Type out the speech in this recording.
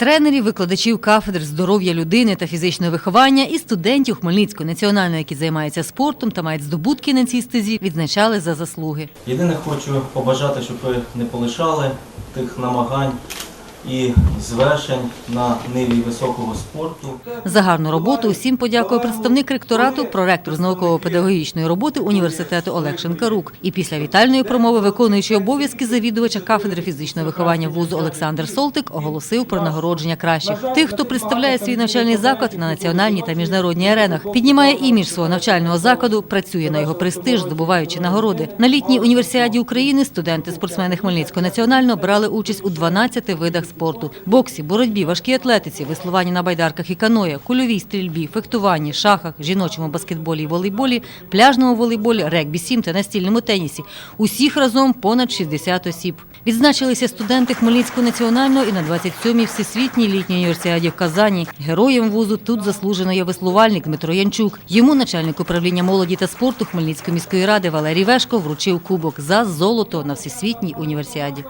Тренерів, викладачів кафедр здоров'я людини та фізичного виховання і студентів Хмельницького національного, які займаються спортом та мають здобутки на цій стезі, відзначали за заслуги. Єдине хочу побажати, щоб ви не полишали тих намагань і звершень на ниві високого спорту. За гарну роботу усім подякував представник ректорату, проректор з науково-педагогічної роботи університету Олег Шинкарук. І після вітальної промови виконуючий обов'язки завідувача кафедри фізичного виховання вузу Олександр Солтик оголосив про нагородження кращих тих, хто представляє свій навчальний заклад на національній та міжнародній аренах, піднімає імідж свого навчального закладу, працює на його престиж, здобуваючи нагороди. На літній універсіаді України студенти-спортсмени Хмельницького національного брали участь у 12 видах спорту: боксі, боротьбі, важкій атлетиці, веслуванні на байдарках і каноє, кульовій стрільбі, фехтуванні, шахах, жіночому баскетболі і волейболі, пляжному волейболі, регбі, сім та настільному тенісі. Усіх разом понад 60 осіб. Відзначилися студенти Хмельницького національного і на 27-й всесвітній літній універсіаді в Казані. Героєм вузу тут заслужено є веслувальник Дмитро Янчук. Йому начальник управління молоді та спорту Хмельницької міської ради Валерій Вешко вручив кубок за золото на всесвітній універсіаді.